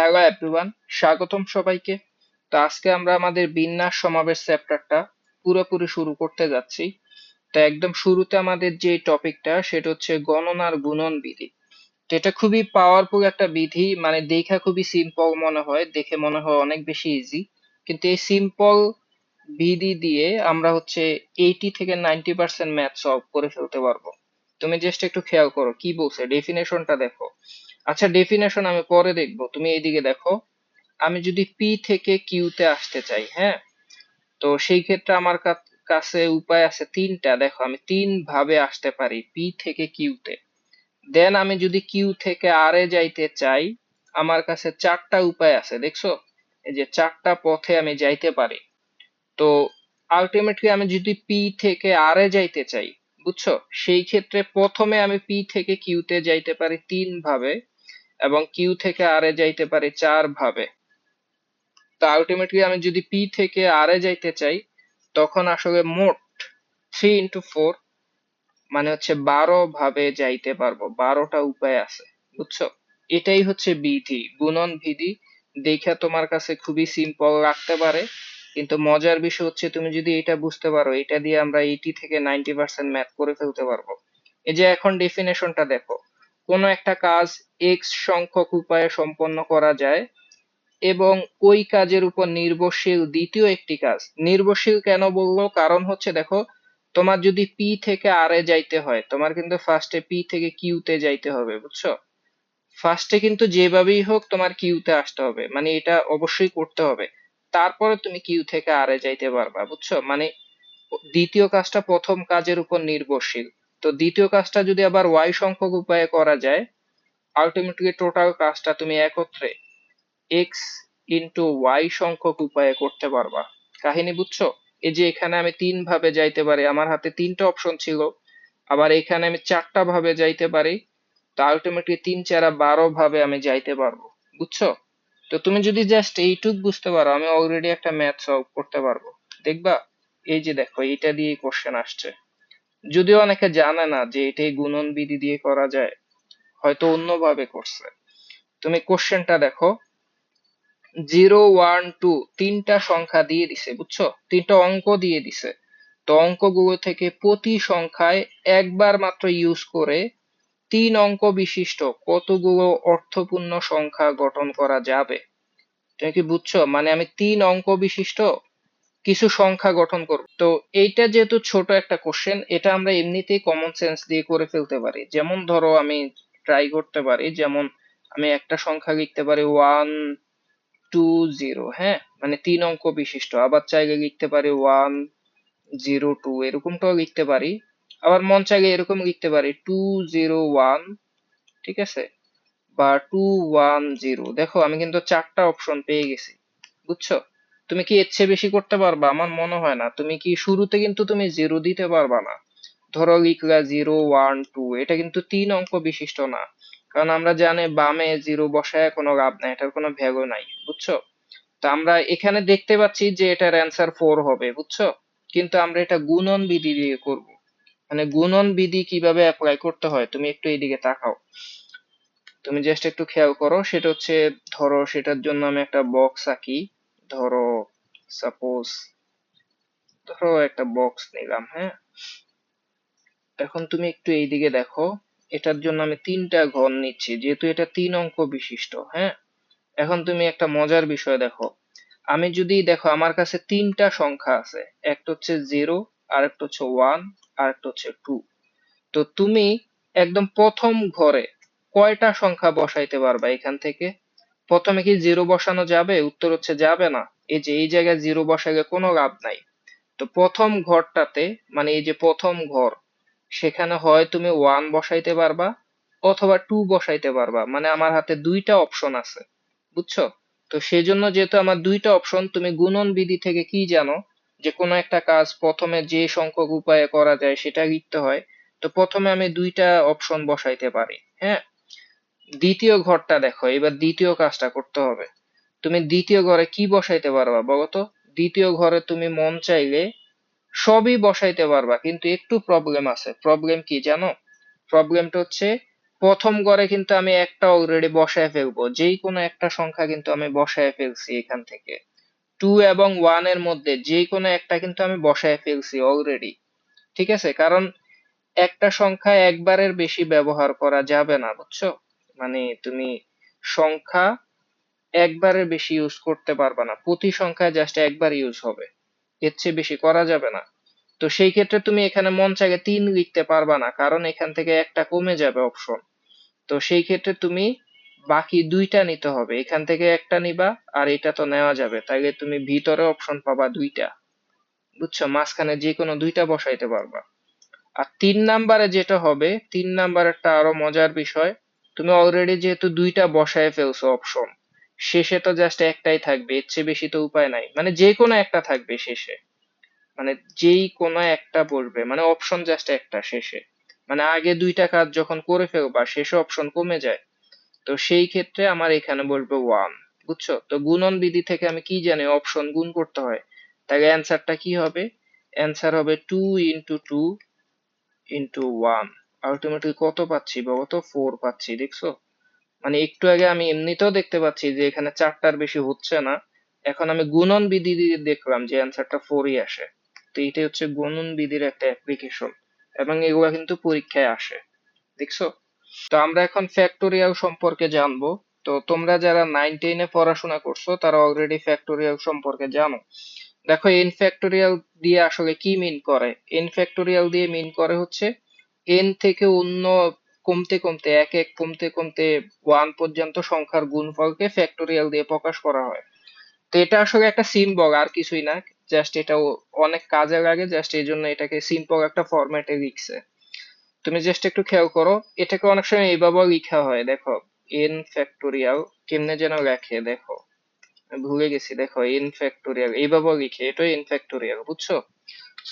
Hello everyone স্বাগতম সবাইকে। তো আজকে আমরা আমাদের বিন্যাস সমাবেশ চ্যাপ্টারটা পুরোপুরি শুরু করতে যাচ্ছি। তো একদম শুরুতে আমাদের যে টপিকটা, সেটা হচ্ছে গণনার গুণন বিধি। তো এটা খুবই পাওয়ারফুল একটা বিধি মানে দেখা খুবই সিম্পল মনে হয়, দেখে মনে হয় অনেক বেশি ইজি কিন্তু এই সিম্পল বিধি দিয়ে আমরা হচ্ছে এইটি থেকে নাইনটি পার্সেন্ট ম্যাথ সলভ করে ফেলতে পারব। তুমি জাস্ট একটু খেয়াল করো, কি বলছে? ডেফিনেশনটা দেখো। আচ্ছা ডেফিনেশন আমি পরে দেখব। তুমি এইদিকে দেখো। আমি যদি পি থেকে কিউতে আসতে চাই হ্যাঁ? তো সেই ক্ষেত্রে আমার কাছে উপায় আছে তিনটা। দেখো, আমি তিন ভাবে আসতে পারি পি থেকে কিউতে দেন আমি যদি কিউ থেকে আর যাইতে চাই, আমার কাছে চারটা উপায় আছে, দেখছ? এই যে চারটা পথে আমি যাইতে পারি। তো আলটিমেটলি আমি যদি পি থেকে আর যাইতে চাই, বুঝছ? সেই ক্ষেত্রে প্রথমে আমি পি থেকে কিউতে যাইতে পারি তিন ভাবে। এবং কিউ থেকে আর এ যাইতে পারি চার ভাবে। তো আলটিমেটলি আমি যদি পি থেকে আর এ যাইতে চাই, তখন আসলে মোট থ্রি ইন্টু ফোর মানে হচ্ছে বারো ভাবে যাইতে পারব। বারোটা উপায় আছে, বুঝছ? এটাই হচ্ছে বিধি, গুণন বিধি। দেখা তোমার কাছে খুবই সিম্পল লাগতে পারে, কিন্তু মজার বিষয় হচ্ছে তুমি যদি এটা বুঝতে পারো, এটা দিয়ে আমরা এইটি থেকে নাইনটি পার্সেন্ট ম্যাথ করে ফেলতে পারব। এই যে এখন ডেফিনেশনটা দেখো। কোনো একটা কাজ এক্স সংখ্যক উপায়ে সম্পন্ন করা যায় এবং ওই কাজের উপর নির্ভরশীল দ্বিতীয় একটি কাজ। নির্ভরশীল কেন বলব? কারণ হচ্ছে দেখো, তোমার যদি পি থেকে আর এ যাইতে হয়, তোমার কিন্তু ফার্স্টে পি থেকে কিউতে যাইতে হবে, বুঝছ? ফার্স্টে কিন্তু যেভাবেই হোক তোমার কিউতে আসতে হবে মানে এটা অবশ্যই করতে হবে। তারপরে তুমি কিউ থেকে আর এ যাইতে পারবা, বুঝছ? মানে দ্বিতীয় কাজটা প্রথম কাজের উপর নির্ভরশীল। তো দ্বিতীয় কাজটা যদি আবার ওয়াই সংখ্যক উপায়ে করা যায় আলটিমেটলি টোটাল কাজটা তুমি একত্রে এক্স ইন্টু ওয়াই সংখ্যক উপায়ে করতে পারবা। কাহিনী বুঝছ? এই যে এখানে আমি তিন ভাবে যাইতে পারি, আমার হাতে তিনটা অপশন ছিল, আবার এখানে আমি চারটা ভাবে যাইতে পারি, তো আলটিমেটলি তিন চারা বারো ভাবে আমি যাইতে পারব, বুঝছ? তো তুমি যদি জাস্ট এইটুক বুঝতে পারো, আমি অলরেডি একটা ম্যাথ সলভ করতে পারব। দেখবা? এই যে দেখো, এইটা দিয়ে কোশ্চেন আসছে। যদিও অনেকে জানে না যে এটাই গুণন বিধি দিয়ে করা যায়, হয়তো অন্যভাবে করছে। তুমি কোশ্চেনটা দেখো। জিরো, ওয়ান, টু তিনটা সংখ্যা দিয়ে দিছে, বুঝছ? তিনটা অঙ্ক দিয়ে দিছে। তো অঙ্কগুলো থেকে প্রতি সংখ্যায় একবার মাত্র ইউজ করে তিন অঙ্ক বিশিষ্ট কতগুলো অর্থপূর্ণ সংখ্যা গঠন করা যাবে? তুমি কি বুঝছ? মানে আমি তিন অঙ্ক বিশিষ্ট কিছু সংখ্যা গঠন করব। তো এইটা যেহেতু ছোট একটা কোশ্চেন এটা আমরা এমনিতেই কমন সেন্স দিয়ে করে ফেলতে পারি। যেমন ধরো আমি ট্রাই করতে পারি, যেমন আমি একটা সংখ্যা লিখতে পারি ওয়ান টু জিরো হ্যাঁ? মানে তিন অঙ্ক বিশিষ্ট। আবার চাইলে লিখতে পারি ওয়ান জিরো টু এরকমটাও লিখতে পারি। আবার মন চাইলে এরকম লিখতে পারি টু জিরো ওয়ান ঠিক আছে? বা টু ওয়ান জিরো দেখো আমি কিন্তু চারটা অপশন পেয়ে গেছি, বুঝছ? তুমি কি এর চেয়ে বেশি করতে পারবা? আমার মনে হয় না। তুমি কি শুরুতে কিন্তু তুমি জিরো দিতে পারবা না। ধরো লিখলা জিরো ওয়ান টু এটা কিন্তু তিন অঙ্ক বিশিষ্ট না। কারণ আমরা জানি বামে জিরো বসায় কোনো লাভ নাই, এটার কোনো ভ্যালু নাই, বুঝছ? তো আমরা এখানে দেখতে পাচ্ছি যে এটার অ্যান্সার ফোর হবে, বুঝছ? কিন্তু আমরা এটা গুণন বিধি দিয়ে করব। মানে গুণন বিধি কীভাবে অ্যাপ্লাই করতে হয়, তুমি একটু এইদিকে তাকাও। তুমি জাস্ট একটু খেয়াল করো, সেটা হচ্ছে, ধরো সেটার জন্য আমি একটা বক্স আঁকি। ধরো সাপোজ ধরো একটা বক্স নিলাম হ্যাঁ? এখন তুমি একটু এইদিকে দেখো, এটার জন্য আমি তিনটা ঘর নিচ্ছি, যেহেতু এটা তিন অঙ্ক বিশিষ্ট হ্যাঁ? এখন তুমি একটা মজার বিষয় দেখো, আমি যদি দেখো আমার কাছে তিনটা সংখ্যা আছে, একটা হচ্ছে জিরো আর একটা হচ্ছে ওয়ান আর একটা হচ্ছে টু তো তুমি একদম প্রথম ঘরে কয়টা সংখ্যা বসাইতে পারবা এখান থেকে? প্রথমে কি জিরো বসানো যাবে? উত্তর হচ্ছে যাবে না। এই যে, এই জায়গায় জিরো বসালে কোনো লাভ নাই। তো প্রথম ঘরটাতে মানে এই যে প্রথম ঘর, সেখানে হয় তুমি ওয়ান বসাইতে পারবা অথবা টু বসাইতে পারবা। মানে আমার হাতে দুইটা অপশন আছে। বুঝছ? তো সেই জন্য যেহেতু আমার দুইটা অপশন তুমি গুণন বিধি থেকে কি জানো? যে কোনো একটা কাজ প্রথমে যে সংখ্যক উপায়ে করা যায় সেটা লিখতে হয়। তো প্রথমে আমি দুইটা অপশন বসাইতে পারি। হ্যাঁ? দ্বিতীয় ঘরটা দেখো, এবার দ্বিতীয় কাজটা করতে হবে। তুমি দ্বিতীয় ঘরে কি বসাইতে পারবা বলতো দ্বিতীয় ঘরে তুমি মন চাইলে সবই বসাইতে পারবা, কিন্তু একটু প্রবলেম আছে। প্রবলেম কি জানো? প্রবলেমটা হচ্ছে, প্রথম ঘরে কিন্তু আমি একটা অলরেডি বসায় ফেলব। যেই কোনো একটা সংখ্যা কিন্তু আমি বসায় ফেলছি এখান থেকে। টু এবং ওয়ানের মধ্যে যে কোনো একটা কিন্তু আমি বসায় ফেলছি অলরেডি ঠিক আছে? কারণ একটা সংখ্যা একবারের বেশি ব্যবহার করা যাবে না, বুঝছ? মানে তুমি সংখ্যা একবারের বেশি ইউজ করতে পারবে না। প্রতি সংখ্যায় জাস্ট একবার ইউজ হবে। এর চেয়ে বেশি করা যাবে না। তো সেই ক্ষেত্রে তুমি এখানে মন চাইলে তিন লিখতে পারবা না, কারণ এখান থেকে একটা কমে যাবে অপশন তো সেই ক্ষেত্রে তুমি বাকি দুইটা নিতে হবে। এখান থেকে একটা নিবা আর এটা তো নেওয়া যাবে। তাইলে তুমি ভিতরে অপশন পাবা দুইটা। বুঝছ? মাঝখানে যে কোনো দুইটা বসাইতে পারবা। আর তিন নাম্বারে যেটা হবে, তিন নাম্বারেরটা আরও মজার বিষয় তুমি অলরেডি যেহেতু দুইটা বসায় ফেলছো অপশন শেষে তো জাস্ট একটাই থাকবে, এর চেয়ে বেশি তো উপায় নাই। মানে যে কোনো একটা থাকবে শেষে। মানে যেই কোনো একটা বসবে মানে অপশন জাস্ট একটা শেষে। মানে আগে দুইটা কাজ যখন করে ফেলবা, শেষে অপশন কমে যায়। তো সেই ক্ষেত্রে আমার এখানে বসবে ওয়ান বুঝছ? তো গুণন বিধি থেকে আমি কি জানি অপশন গুণ করতে হয়? তাহলে অ্যান্সারটা কি হবে? অ্যান্সার হবে two into two into one ultimately কত পাচ্ছি বাবা তো ফোর পাচ্ছি, দেখছ? মানে একটু আগে আমি এমনিতেও দেখতে পাচ্ছি যে এখানে চারটার বেশি হচ্ছে না। এখন আমি গুণন বিধি দিয়ে দেখলাম যে অ্যান্সারটা ফোরই আসে। তো এইটাই হচ্ছে গুণন বিধির একটা অ্যাপ্লিকেশন এবং এগুলা কিন্তু পরীক্ষায় আসে, দেখছ? তো আমরা এখন ফ্যাক্টোরিয়াল সম্পর্কে জানব। তো তোমরা যারা নাইন টেনে পড়াশোনা করছ, তারা অলরেডি ফ্যাক্টোরিয়াল সম্পর্কে জানো। দেখো এন ফ্যাক্টোরিয়াল দিয়ে আসলে কি মিন করে? এন ফ্যাক্টোরিয়াল দিয়ে মিন করে হচ্ছে এন থেকে অন্য কমতে কমতে এক এক কমতে কমতে ওয়ান পর্যন্ত সংখ্যার গুণফলকে ফ্যাক্টোরিয়াল দিয়ে প্রকাশ করা হয়। তো এটা আসলে একটা সিম্বল আর কিছুই না। জাস্ট এটা অনেক কাজে লাগে জাস্ট এই জন্য এটাকে সিম্পল একটা ফরম্যাটে লিখছে। তুমি জাস্ট একটু খেয়াল করো, এটাকে অনেক সময় এইভাবেও লিখা হয়। দেখো এন ফ্যাক্টোরিয়াল কেমনে যেন লেখে, দেখো। ভুলে গেছি, দেখো এন ফ্যাক্টোরিয়াল এইভাবেও লিখে এটাই এন ফ্যাক্টোরিয়াল বুঝছ?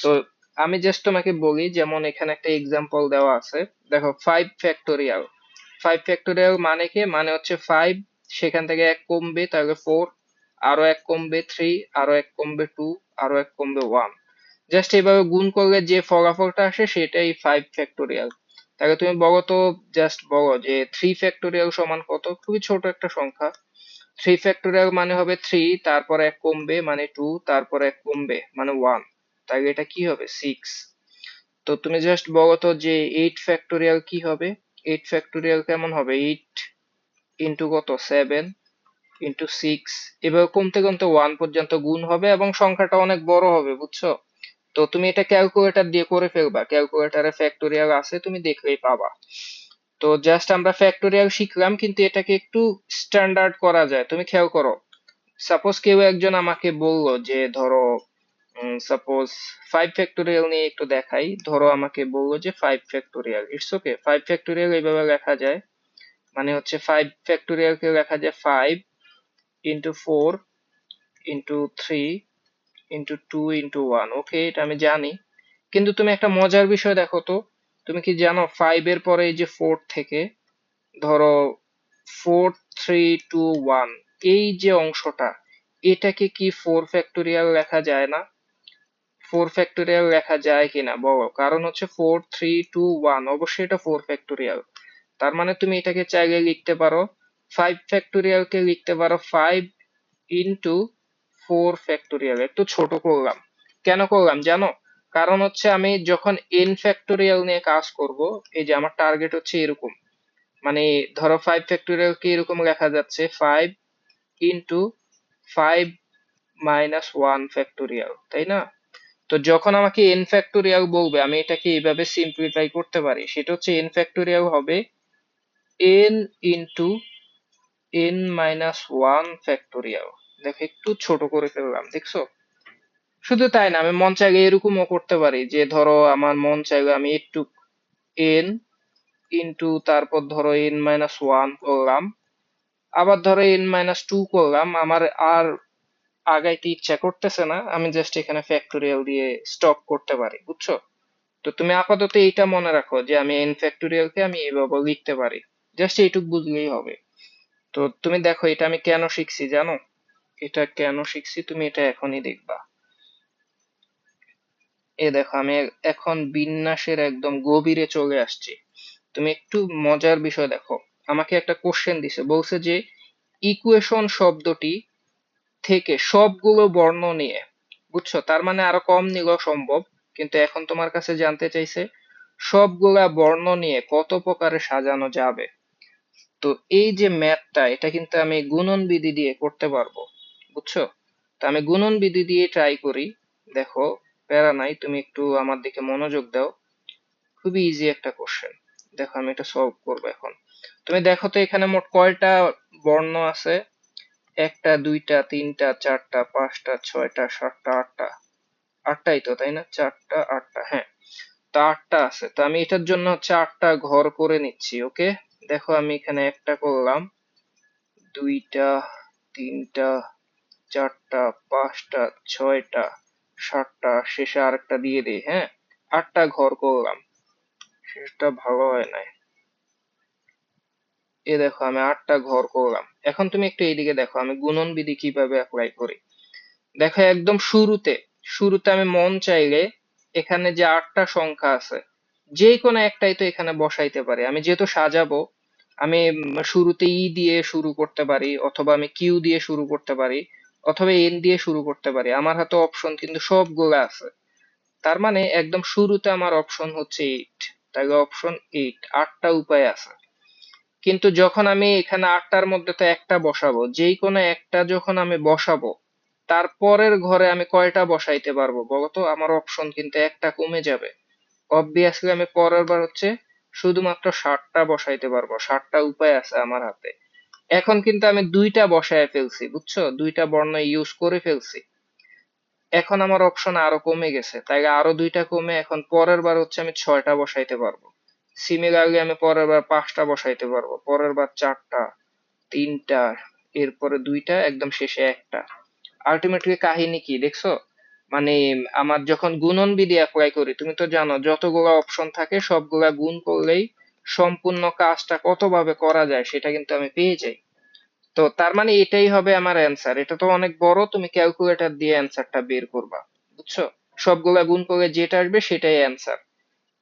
তো আমি জাস্ট তোমাকে বলি, যেমন এখানে একটা এক্সাম্পল দেওয়া আছে। দেখো ফাইভ ফ্যাক্টোরিয়াল ফাইভ ফ্যাক্টোরিয়াল মানে কি? মানে হচ্ছে ফাইভ সেখান থেকে এক কমবে, তাহলে ফোর আরও এক কমবে থ্রি আরও এক কমবে টু আরও এক কমবে ওয়ান জাস্ট এইভাবে গুণ করলে যে ফলাফলটা আসে, সেটাই ফাইভ ফ্যাক্টোরিয়াল তাহলে তুমি বলো তো জাস্ট বলো যে থ্রি ফ্যাক্টোরিয়াল সমান কত? খুবই ছোট একটা সংখ্যা। থ্রি ফ্যাক্টোরিয়াল মানে হবে থ্রি তারপর এক কমবে মানে টু তারপর এক কমবে মানে ওয়ান তাহলে এটা কি হবে? সিক্স তো তুমি জাস্ট বলো তো যে এইট ফ্যাক্টোরিয়াল কি হবে? এইট ফ্যাক্টোরিয়াল কেমন হবে? এইট ইন্টু কত? সেভেন ইন্টু সিক্স এভাবে কমতে কমতে ওয়ান পর্যন্ত গুণ হবে এবং সংখ্যাটা অনেক বড় হবে, বুঝছ? তো তুমি এটা ক্যালকুলেটর দিয়ে করে ফেলবা। ক্যালকুলেটরে ফ্যাক্টোরিয়াল আছে, তুমি দেখলেই পাবা। তো জাস্ট আমরা ফ্যাক্টোরিয়াল শিখলাম, কিন্তু এটাকে একটু স্ট্যান্ডার্ড করা যায়। তুমি খেয়াল করো। সাপোজ কেউ একজন আমাকে বলল যে, ধরো সাপোজ ফাইভ ফ্যাক্টোরিয়াল নিয়ে একটু দেখাই। ধরো আমাকে বলল যে five factorial it's okay five factorial এইভাবে লেখা যায়। মানে হচ্ছে ফাইভ ফ্যাক্টোরিয়ালকে লেখা যায় five into four into three into two into one okay এটা আমি জানি। কিন্তু তুমি একটা মজার বিষয় দেখো তো। তুমি কি জানো ফাইভ এর পরে এই যে ফোর থেকে, ধরো ফোর থ্রি টু ওয়ান এই যে অংশটা, এটাকে কি ফোর ফ্যাক্টোরিয়াল লেখা যায় না? ফোর ফ্যাক্টোরিয়াল লেখা যায় কিনা বলো? কারণ হচ্ছে ফোর থ্রি টু ওয়ান অবশ্যই এটা ফোর ফ্যাক্টোরিয়াল তার মানে তুমি এটাকে চাইলে লিখতে পারো ফাইভ ফ্যাক্টোরিয়ালকে লিখতে পারো ফাইভ ইন্টু ফোর ফ্যাক্টোরিয়াল একটু ছোট করলাম। কেন করলাম জানো? কারণ হচ্ছে আমি যখন এন ফ্যাক্টোরিয়াল নিয়ে কাজ করব, এই যে আমার টার্গেট হচ্ছে এরকম। মানে ধরো ফাইভ ফ্যাক্টোরিয়াল কে এরকম লেখা যাচ্ছে five into five minus one factorial তাই না? তো যখন আমাকে এন ফ্যাক্টোরিয়াল বলবে, আমি এটাকে এইভাবে সিম্পলিফাই করতে পারি, সেটা হচ্ছে এন ফ্যাক্টোরিয়াল হবে N into N minus one factorial দেখো, একটু ছোট করে ফেললাম, দেখছ? শুধু তাই না, আমি মন চাইলে এরকমও করতে পারি যে, ধরো আমার মন চাইলে আমি একটু এন ইন্টু তারপর ধরো এন মাইনাস ওয়ান করলাম, আবার ধরো এন মাইনাস টু করলাম, আমার আর আগাইতে ইচ্ছা করতেছে না, আমি জাস্ট এখানে ফ্যাক্টোরিয়াল দিয়ে স্টপ করতে পারি, বুঝছ? তো তুমি আপাতত এইটা মনে রাখো যে আমি এন ফ্যাক্টোরিয়ালকে আমি এইভাবে লিখতে পারি জাস্ট এইটুক বুঝলেই হবে। তো তুমি দেখো এটা আমি কেন শিখছি জানো? এটা কেন শিখছি তুমি এটা এখনই দেখবা। এ দেখো, আমি এখন বিন্যাসের একদম গভীরে চলে আসছি। তুমি একটু মজার বিষয় দেখো, আমাকে একটা কোশ্চেন দিছে, বলছে যে ইকুয়েশন শব্দটি থেকে সবগুলো বর্ণ নিয়ে, বুঝছ? তার মানে আরও কম নিলেও সম্ভব, কিন্তু এখন তোমার কাছে জানতে চাইছে, সবগুলা বর্ণ নিয়ে কত প্রকারে সাজানো যাবে? তো এই যে ম্যাথটা, এটা কিন্তু আমি গুণন বিধি দিয়ে করতে পারব, বুঝছ? তো আমি গুণন বিধি দিয়ে ট্রাই করি। দেখো, প্যারা নাই, তুমি একটু আমার দিকে মনোযোগ দাও। খুবই ইজি একটা কোশ্চেন দেখো, আমি এটা সলভ করব এখন। তুমি দেখো তো এখানে মোট কয়টা বর্ণ আছে? একটা, দুইটা, তিনটা, চারটা, পাঁচটা, ছয়টা, সাতটা, আটটা। আটটাই তো, তাই না? চারটা, আটটা হ্যাঁ। তা আটটা আছে। তো আমি এটার জন্য আটটা ঘর করে নিচ্ছি, ওকে? দেখো আমি এখানে একটা করলাম। দুইটা, তিনটা, চারটা, পাঁচটা, ছয়টা, সাতটা, শেষে আরেকটা দিয়ে দিই হ্যাঁ? আটটা ঘর করলাম। সেটা ভালো হয় নাই। এ দেখো, আমি আটটা ঘর করলাম। এখন তুমি একটু এইদিকে দেখো, আমি গুণন বিধি কীভাবে অ্যাপ্লাই করি? দেখো, একদম শুরুতে শুরুতে আমি মন চাইলে এখানে যে আটটা সংখ্যা আছে, যে কোনো একটাই তো এখানে বসাইতে পারি। আমি যেহেতু সাজাবো, আমি শুরুতে ই দিয়ে শুরু করতে পারি, অথবা আমি কিউ দিয়ে শুরু করতে পারি, অথবা এন দিয়ে শুরু করতে পারি। আমার হাতে অপশন কিন্তু সবগুলো আছে। তার মানে একদম শুরুতে আমার অপশন হচ্ছে এইট তাহলে অপশন এইট আটটা উপায় আছে। কিন্তু যখন আমি এখানে আটটার মধ্যে তো একটা বসাবো, যেই কোনো একটা যখন আমি বসাবো তারপরের ঘরে আমি কয়টা বসাইতে পারব বলতো আমার অপশন কিন্তু একটা কমে যাবে। অবভিয়াসলি আমি পরের বার হচ্ছে শুধুমাত্র ষাটটা বসাইতে পারব, ষাটটা উপায় আছে আমার হাতে। এখন কিন্তু আমি দুইটা বসায় ফেলছি, বুঝছ? দুইটা বর্ণ ইউজ করে ফেলছি। এখন আমার অপশন আরও কমে গেছে, তাই আরও দুইটা কমে এখন পরের বার হচ্ছে আমি ছয়টা বসাইতে পারব। সিমিলারলি আমি পরের বার পাঁচটা বসাইতে পারব। পরের বার চারটা, তিনটা, এরপরে দুইটা, একদম শেষে একটা। আলটিমেটলি কাহিনী কি, দেখছ? মানে আমার যখন গুণন বিধি অ্যাপ্লাই করি, তুমি তো জানো, যতগুলো অপশন থাকে, সবগুলা গুণ করলেই সম্পূর্ণ কাজটা কতভাবে করা যায়, সেটা কিন্তু আমি পেয়ে যাই। তো তার মানে এটাই হবে আমার অ্যান্সার এটা তো অনেক বড়, তুমি ক্যালকুলেটর দিয়ে অ্যান্সারটা বের করবা। বুঝছ? সবগুলা গুণ করে যেটা আসবে, সেটাই অ্যান্সার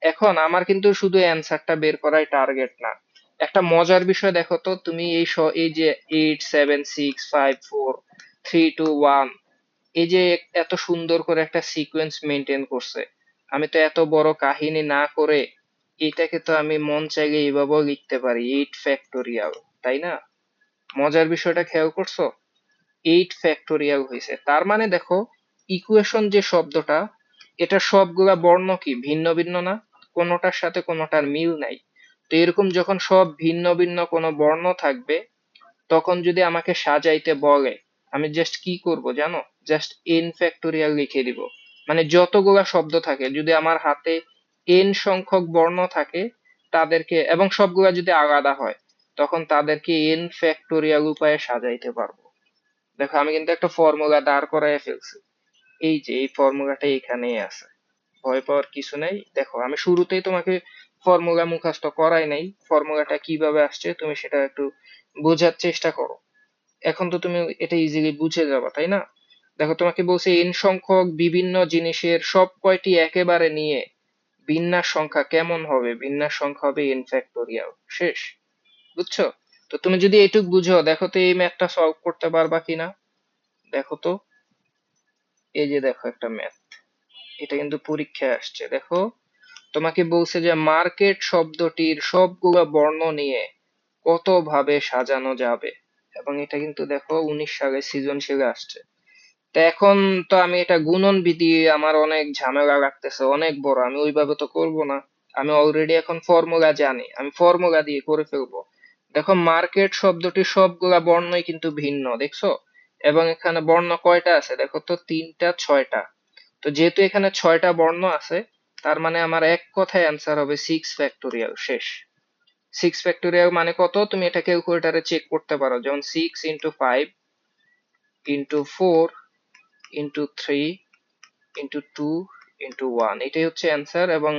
এখন আমার কিন্তু শুধু অ্যান্সারটা বের করাই টার্গেট না। একটা মজার বিষয় দেখো তো, তুমি এই এই যে eight seven six five four three two one এই যে এত সুন্দর করে একটা সিকোয়েন্স মেনটেন করছে। আমি তো এত বড় কাহিনী না করে এটাকে তো আমি মন চাইলে এইভাবেও লিখতে পারি এইট ফ্যাক্টোরিয়াল তাই না? মজার বিষয়টা খেয়াল করছ? এইট ফ্যাক্টোরিয়াল হয়েছে। তার মানে দেখো ইকুয়েশন যে শব্দটা, এটা সবগুলা বর্ণ কি? ভিন্ন ভিন্ন না? কোনোটার সাথে কোনোটার মিল নাই। তো এরকম যখন সব ভিন্ন ভিন্ন কোনো বর্ণ থাকবে, তখন যদি আমাকে সাজাইতে বলে, আমি জাস্ট কি করব জানো? জাস্ট এন ফ্যাক্টোরিয়াল লিখে দিব। মানে যতগুলা শব্দ থাকে, যদি আমার হাতে এন সংখ্যক বর্ণ থাকে, তাদেরকে, এবং সবগুলা যদি আলাদা হয়, তখন তাদেরকে এন ফ্যাক্টোরিয়াল উপায়ে সাজাইতে পারব। দেখো, আমি কিন্তু একটা ফর্মুলা দাঁড় করায় ফেলছি। এই যে, এই ফর্মুলাটা এখানেই আছে। ভয় পাওয়ার কিছু নেই। দেখো, আমি শুরুতেই তোমাকে ফর্মুলা মুখস্থ করাই নাই। ফর্মুলাটা কীভাবে আসছে তুমি সেটা একটু বোঝার চেষ্টা করো। এখন তো তুমি এটা ইজিলি বুঝে যাবা, তাই না? দেখো, তোমাকে বলছে এন সংখ্যক বিভিন্ন জিনিসের সব কয়টি একেবারে নিয়ে বিন্যাস সংখ্যা কেমন হবে? বিন্যাস সংখ্যা হবে এন ফ্যাক্টোরিয়াল শেষ। বুঝছ? তো তুমি যদি এইটুক বুঝো, দেখো তো এই ম্যাথটা সলভ করতে পারবা কিনা? দেখো তো। এই যে দেখো একটা ম্যাথ এটা কিন্তু পরীক্ষায় আসছে। দেখো, তোমাকে বলছে যে মার্কেট শব্দটির সবগুলো বর্ণ নিয়ে কত ভাবে সাজানো যাবে। এবং এটা কিন্তু দেখো, উনিশ সালে সৃজনশীলে আসছে। তো এখন তো আমি এটা গুণন বিধি আমার অনেক ঝামেলা লাগতেছে, অনেক বড়, আমি ওইভাবে তো করব না। আমি অলরেডি এখন ফর্মুলা জানি, আমি ফর্মুলা দিয়ে করে ফেলব। দেখো, মার্কেট শব্দটি সবগুলা বর্ণই কিন্তু ভিন্ন, দেখছ? এবং এখানে বর্ণ কয়টা আছে? দেখো তো তিনটা, ছয়টা। তো যেহেতু এখানে ছয়টা বর্ণ আছে, তার মানে আমার এক কথায় অ্যান্সার হবে সিক্স ফ্যাক্টোরিয়াল শেষ। সিক্স ফ্যাক্টোরিয়াল মানে কত? তুমি এটা ক্যালকুলেটারে চেক করতে পারো। যেমন six into five into four into three into two into one এটাই হচ্ছে অ্যান্সার এবং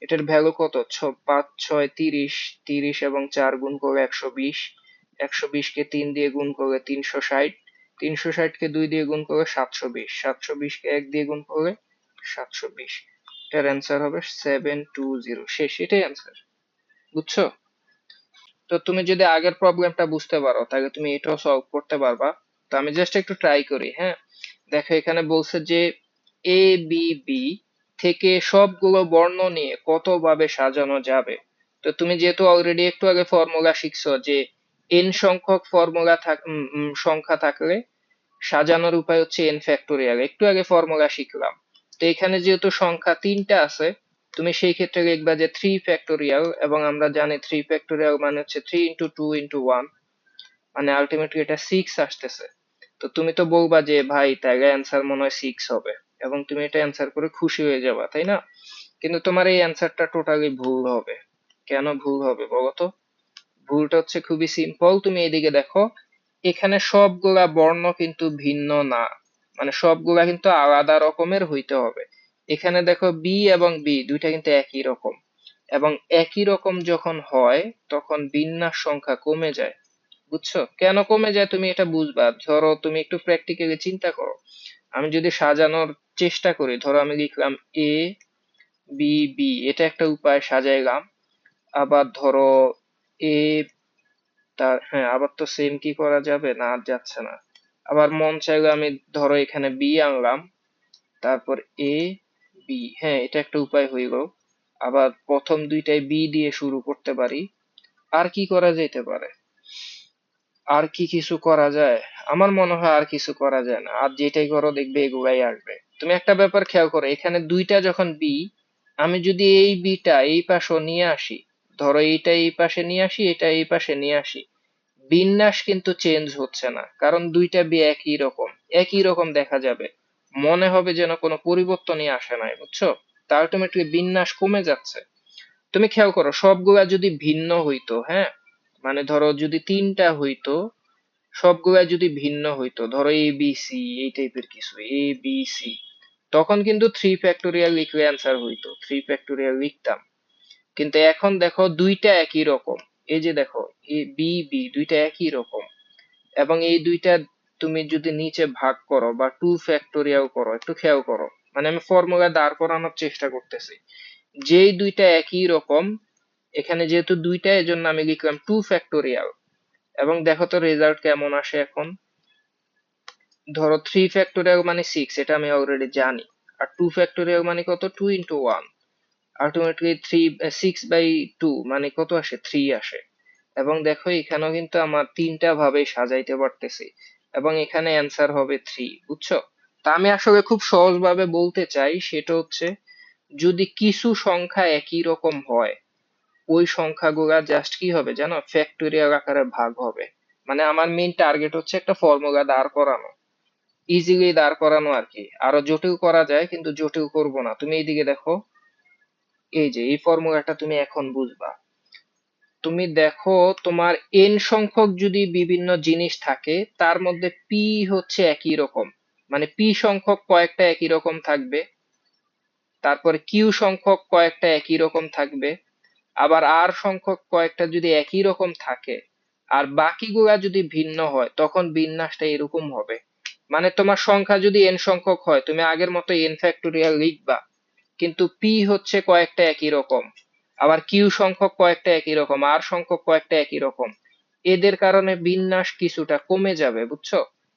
এটার ভ্যালু কত? ছ, পাঁচ, ছয়, তিরিশ তিরিশ এবং চার গুণ করে একশো বিশ। একশো বিশকে তিন দিয়ে গুণ করে তিনশো ষাট। তিনশো ষাটকে দুই দিয়ে গুণ করে সাতশো বিশ। সাতশো বিশকে এক দিয়ে গুণ করে সাতশো বিশ। এটার অ্যান্সার হবে সেভেন টু জিরো শেষ, এটাই অ্যান্সার বুঝছ? তো তুমি যদি আগের প্রবলেমটা বুঝতে পারো, তাহলে তুমি এটাও সলভ করতে পারবা। তো আমি জাস্ট একটু ট্রাই করি হ্যাঁ? দেখো, এখানে বলছে যে এ বি বি থেকে সবগুলো বর্ণ নিয়ে কতভাবে সাজানো যাবে? তো তুমি যেহেতু অলরেডি একটু আগে ফর্মুলা শিখছো যে এন সংখ্যক ফর্মুলা সংখ্যা থাকলে সাজানোর উপায় হচ্ছে এন ফ্যাক্টোরিয়াল একটু আগে ফর্মুলা শিখলাম। তো এখানে যেহেতু সংখ্যা তিনটা আছে, তুমি সেই ক্ষেত্রে লিখবা যে থ্রি ফ্যাক্টোরিয়াল এবং আমরা জানি থ্রি ফ্যাক্টোরিয়াল মানে হচ্ছে three into two into one মানে আলটিমেটলি এটা সিক্স আসতেছে। তো তুমি তো বলবা যে, ভাই তাহলে অ্যান্সার মনে হয় সিক্স হবে। এবং তুমি এটা অ্যান্সার করে খুশি হয়ে যাবা, তাই না? কিন্তু তোমার এই অ্যান্সারটা টোটালি ভুল হবে। কেন ভুল হবে বলো তো? ভুলটা হচ্ছে খুবই সিম্পল তুমি এদিকে দেখো, এখানে সবগুলা বর্ণ কিন্তু ভিন্ন না। মানে সবগুলা কিন্তু আলাদা রকমের হইতে হবে। এখানে দেখো বি এবং বি দুইটা কিন্তু একই রকম। এবং একই রকম যখন হয়, তখন বিন্যাস সংখ্যা কমে যায়। বুঝছ? কেন কমে যায় তুমি এটা বুঝবা? ধরো তুমি একটু প্র্যাকটিক্যালি চিন্তা করো। আমি যদি সাজানোর চেষ্টা করি, ধরো আমি লিখলাম এ বি বি এটা একটা উপায় সাজাইলাম। আবার ধরো এ তার হ্যাঁ আবার তো সেম কি করা যাবে? না, আর যাচ্ছে না। আবার মন চাইলে আমি ধরো এখানে বি আনলাম, তারপর এ বি হ্যাঁ এটা একটা উপায় গেল। আবার প্রথম দুইটাই বি দিয়ে শুরু করতে পারি। আর কি করা যেতে পারে? আর কি কিছু করা যায়? আমার মনে হয় আর কিছু করা যায় না। আর যেটাই করো দেখবে এগুলাই আসবে। তুমি একটা ব্যাপার খেয়াল করো, এখানে দুইটা যখন বি আমি যদি এই বিটা এই পাশে নিয়ে আসি ধরো এইটা এই পাশে নিয়ে আসি, এটা এই পাশে নিয়ে আসি। বিন্যাস কিন্তু চেঞ্জ হচ্ছে না, কারণ দুইটা বি একই রকম একই রকম দেখা যাবে। মনে হবে যেন কোনো পরিবর্তনই আসে নাই, বুঝছ? তা আলটিমেটলি বিন্যাস কমে যাচ্ছে। তুমি খেয়াল করো, সবগুলা যদি ভিন্ন হইতো হ্যাঁ? মানে ধরো যদি তিনটা হইতো, সবগুলা যদি ভিন্ন হইতো, ধরো এ বি সি এই টাইপের কিছু এ বি সি তখন কিন্তু থ্রি ফ্যাক্টোরিয়াল লিখলে অ্যান্সার হইতো থ্রি ফ্যাক্টোরিয়াল লিখতাম। কিন্তু এখন দেখো দুইটা একই রকম। এই যে দেখো, এ, বি বি, দুইটা একই রকম। এবং এই দুইটা তুমি যদি নিচে ভাগ করো বা টু ফ্যাক্টোরিয়াল করো, একটু খেয়াল করো। মানে আমি ফর্মুলা দাঁড় করানোর চেষ্টা করতেছি। যেই দুইটা একই রকম, এখানে যেহেতু দুইটা, এজন্য আমি লিখলাম টু ফ্যাক্টোরিয়াল এবং দেখো তো রেজাল্ট কেমন আসে এখন। ধরো থ্রি ফ্যাক্টোরিয়াল মানে সিক্স এটা আমি অলরেডি জানি। আর টু ফ্যাক্টোরিয়াল মানে কত? Two into one ultimately three six by two মানে কত আসে? থ্রি আসে। এবং দেখো, এখানেও কিন্তু আমার তিনটা ভাবে সাজাইতে পারতেছি। এবং এখানে অ্যান্সার হবে থ্রি বুঝছ? তা আমি আসলে খুব সহজভাবে বলতে চাই, সেটা হচ্ছে, যদি কিছু সংখ্যা একই রকম হয়, ওই সংখ্যাগুলা জাস্ট কি হবে জানো? ফ্যাক্টোরিয়াল আকারে ভাগ হবে। মানে আমার মেইন টার্গেট হচ্ছে একটা ফর্মুলা দাঁড় করানো। ইজিলি দাঁড় করানো আর কি। আরও জটিল করা যায়, কিন্তু জটিল করব না। তুমি এইদিকে দেখো। এই যে, এই ফর্মুলাটা তুমি এখন বুঝবা। তুমি দেখো, তোমার এন সংখ্যক যদি বিভিন্ন জিনিস থাকে, তার মধ্যে পি হচ্ছে একই রকম। মানে পি সংখ্যক কয়েকটা একই রকম থাকবে, তারপরে কিউ সংখ্যক কয়েকটা একই রকম থাকবে, আবার আর সংখ্যক কয়েকটা যদি একই রকম থাকে, আর বাকিগুলা যদি ভিন্ন হয়, তখন বিন্যাসটা এরকম হবে। মানে তোমার সংখ্যা যদি এন সংখ্যক হয়, তুমি আগের মতো এন ফ্যাক্টোরিয়াল লিখবা কিন্তু পি হচ্ছে কয়েকটা একই রকম। আবার কিউ সংখ্যক কয়েকটা একই রকম আর সংখ্যক কয়েকটা একই রকম। এদের কারণে বিন্যাস কিছুটা কমে যাবে, বুঝছ?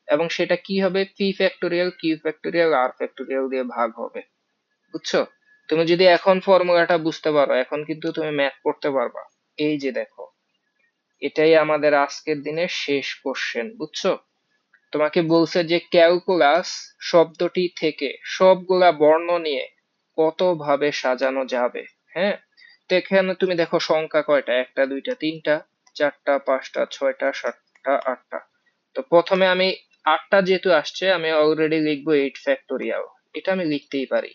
এবং সেটা কি হবে? P factorial Q factorial R factorial দিয়ে ভাগ হবে, বুঝছ? তুমি যদি এখন ফর্মুলাটা বুঝতে পারো, এখন কিন্তু তুমি ম্যাথ করতে পারবা। এই যে দেখো, এটাই আমাদের আজকের দিনের শেষ কোশ্চেন বুঝছ? তোমাকে বলছে যে ক্যালকুলাস শব্দটি থেকে সবগুলা বর্ণ নিয়ে কত ভাবে সাজানো যাবে হ্যাঁ? তো এখানে তুমি দেখো সংখ্যা কয়টা? একটা, দুইটা, তিনটা, চারটা, পাঁচটা, ছয়টা, সাতটা, আটটা। তো প্রথমে আমি আটটা যেহেতু আসছে, আমি অলরেডি লিখব এইট ফ্যাক্টোরিয়াল এটা আমি লিখতেই পারি।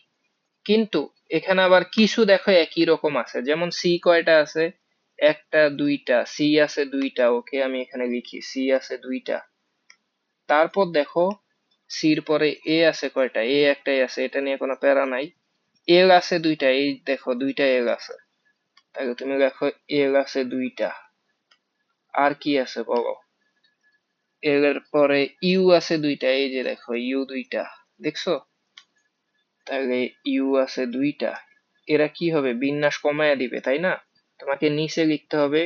কিন্তু এখানে আবার কিছু দেখো একই রকম আছে। যেমন সি কয়টা আছে? একটা, দুইটা। সি আছে দুইটা, ওকে, আমি এখানে লিখি। সি আছে দুইটা। তারপর দেখো সির পরে এ আছে কয়টা? এ একটাই আছে, এটা নিয়ে কোনো প্যারা নাই। এল আছে দুইটা, এই দেখো দুইটা এল আছে। তাহলে তুমি দেখো এল আছে দুইটা। আর কি আছে বলো? এর পরে ইউ আছে দুইটা, এই যে দেখো ইউ দুইটা, দেখছ? তাহলে ইউ আছে দুইটা। এরা কি হবে? বিন্যাস কমায়া দিবে, তাই না? তোমাকে নিচে লিখতে হবে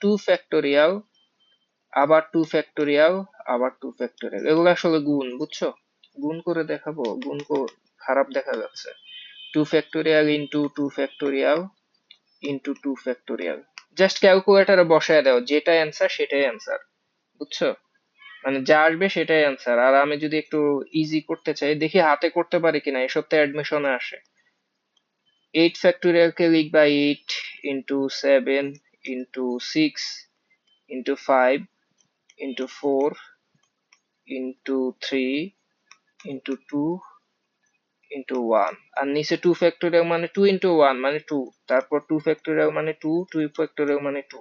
টু ফ্যাক্টোরিয়াল আবার টু ফ্যাক্টোরিয়াল আবার টু ফ্যাক্টোরিয়াল এগুলো আসলে গুণ, বুঝছ? গুণ করে দেখাবো, গুণ খারাপ দেখা যাচ্ছে। Two factorial into two factorial into two factorial just ক্যালকুলেটারে বসায় দাও যেটা অ্যান্সার সেটাই অ্যান্সার বুঝছ? মানে যা আসবে সেটাই অ্যান্সার আর আমি যদি একটু ইজি করতে চাই, দেখি হাতে করতে পারি কিনা, এই সপ্তাহে অ্যাডমিশনে আসে। এইট ফ্যাক্টোরিয়ালকে লিখবা eight into seven into six into five into four into three into two into one আর নিচে টু ফ্যাক্টোরিয়াল মানে টু ইন্টু ওয়ান মানে টু তারপর টু ফ্যাক্টোরিয়াল মানে টু টু ফ্যাক্টোরিয়াল মানে টু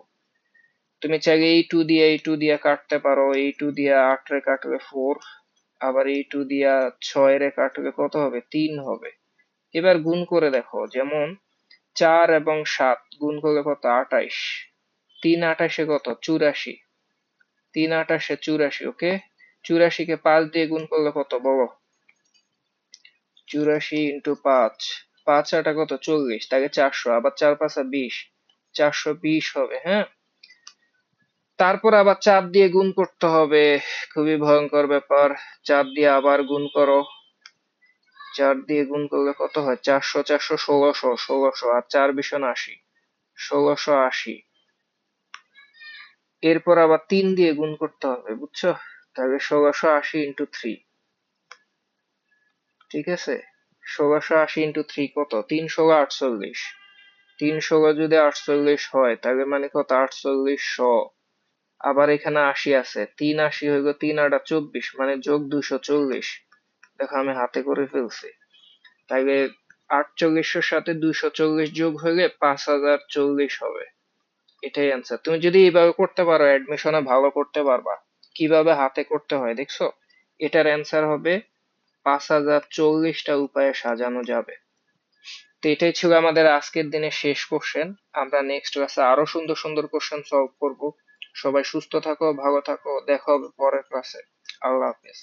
তুমি চাইলে এই টু দিয়ে, এই টু দিয়ে কাটতে পারো। এই টু দিয়ে আট রে কাটলে ফোর আবার এই টু দিয়া ছয় রে কাটলে কত হবে? তিন হবে। এবার গুণ করে দেখো, যেমন চার এবং সাত গুণ করলে কত? আটাইশ তিন আটাশে কত? চুরাশি। তিন আটাশে চুরাশি ওকে চুরাশিকে পাঁচ দিয়ে গুণ করলে কত? বলো। চুরাশি ইন্টু পাঁচ। পাঁচ আটা কত? চল্লিশ। তাকে চারশো। আবার চার পাঁচা বিশ। চারশো বিশ হবে হ্যাঁ? তারপর আবার চার দিয়ে গুণ করতে হবে। খুবই ভয়ঙ্কর ব্যাপার। চার দিয়ে আবার গুণ করো। চার দিয়ে গুণ করলে কত হয়? চারশো চারশো, ষোলোশো ষোলোশো। আর চার ভীষণ আশি। ষোলোশো আশি। এরপর আবার তিন দিয়ে গুণ করতে হবে, বুঝছ? তাহলে ষোলোশো আশি ইন্টু থ্রি। ঠিক আছে? ষোলোশো আশি ইন্টু থ্রি কত? তিন ষোলো আটচল্লিশ। তিন ষোলো যদি আটচল্লিশ হয়, তাহলে মানে কত? আটচল্লিশ শ আবার এখানে আশি আছে। তিন আশি হইল তিন আটা চব্বিশ মানে যোগ দুশো চল্লিশ। দেখো আমি হাতে করে ফেলছি। তাইলে আটচল্লিশের সাথে দুশো চল্লিশ যোগ হইলে পাঁচ হাজার চল্লিশ হবে। এটাই অ্যান্সার তুমি যদি এইভাবে করতে পারো অ্যাডমিশনে ভালো করতে পারবা। কীভাবে হাতে করতে হয়, দেখছ? এটার অ্যান্সার হবে পাঁচ হাজার চল্লিশটা উপায়ে সাজানো যাবে। তো এটাই ছিল আমাদের আজকের দিনের শেষ কোশ্চেন আমরা নেক্সট ক্লাসে আরও সুন্দর সুন্দর কোশ্চেন সলভ করব। সবাই সুস্থ থাকো, ভালো থাকো, দেখা হবে পরের ক্লাসে আল্লাহ হাফেজ।